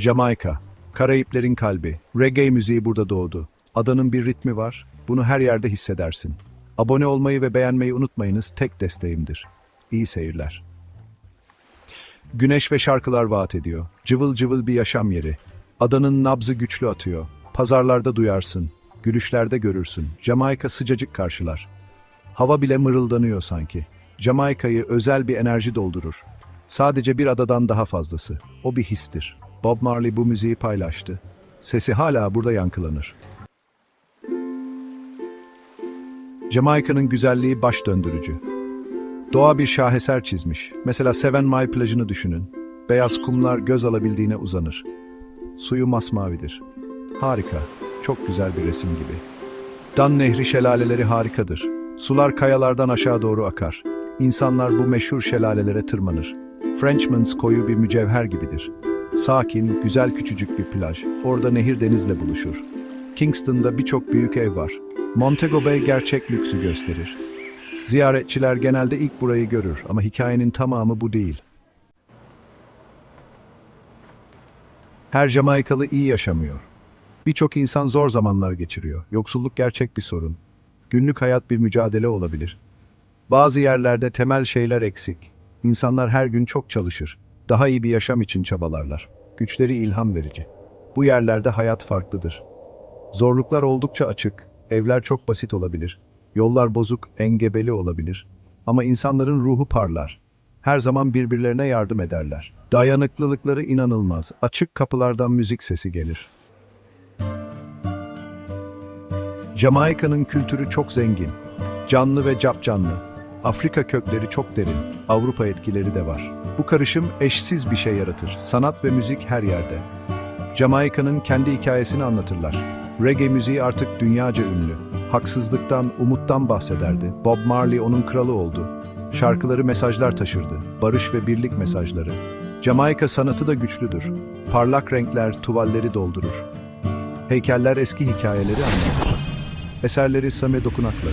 Jamaika, Karayiplerin kalbi. Reggae müziği burada doğdu. Adanın bir ritmi var. Bunu her yerde hissedersin. Abone olmayı ve beğenmeyi unutmayınız. Tek desteğimdir. İyi seyirler. Güneş ve şarkılar vaat ediyor. Cıvıl cıvıl bir yaşam yeri. Adanın nabzı güçlü atıyor. Pazarlarda duyarsın. Gülüşlerde görürsün. Jamaika sıcacık karşılar. Hava bile mırıldanıyor sanki. Jamaika'yı özel bir enerji doldurur. Sadece bir adadan daha fazlası. O bir histir. Bob Marley bu müziği paylaştı. Sesi hala burada yankılanır. Jamaika'nın güzelliği baş döndürücü. Doğa bir şaheser çizmiş. Mesela Seven Mile plajını düşünün. Beyaz kumlar göz alabildiğine uzanır. Suyu masmavidir. Harika. Çok güzel bir resim gibi. Dan Nehri şelaleleri harikadır. Sular kayalardan aşağı doğru akar. İnsanlar bu meşhur şelalelere tırmanır. Frenchman's koyu bir mücevher gibidir. Sakin, güzel küçücük bir plaj. Orada nehir denizle buluşur. Kingston'da birçok büyük ev var. Montego Bay gerçek lüksü gösterir. Ziyaretçiler genelde ilk burayı görür ama hikayenin tamamı bu değil. Her Jamaikalı iyi yaşamıyor. Birçok insan zor zamanlar geçiriyor. Yoksulluk gerçek bir sorun. Günlük hayat bir mücadele olabilir. Bazı yerlerde temel şeyler eksik. İnsanlar her gün çok çalışır. Daha iyi bir yaşam için çabalarlar. Güçleri ilham verici. Bu yerlerde hayat farklıdır. Zorluklar oldukça açık. Evler çok basit olabilir. Yollar bozuk, engebeli olabilir. Ama insanların ruhu parlar. Her zaman birbirlerine yardım ederler. Dayanıklılıkları inanılmaz. Açık kapılardan müzik sesi gelir. Jamaika'nın kültürü çok zengin. Canlı ve capcanlı. Afrika kökleri çok derin. Avrupa etkileri de var. Bu karışım eşsiz bir şey yaratır. Sanat ve müzik her yerde. Jamaika'nın kendi hikayesini anlatırlar. Reggae müziği artık dünyaca ünlü. Haksızlıktan, umuttan bahsederdi. Bob Marley onun kralı oldu. Şarkıları mesajlar taşırdı. Barış ve birlik mesajları. Jamaika sanatı da güçlüdür. Parlak renkler tuvalleri doldurur. Heykeller eski hikayeleri anlatır. Eserleri Same dokunaklı.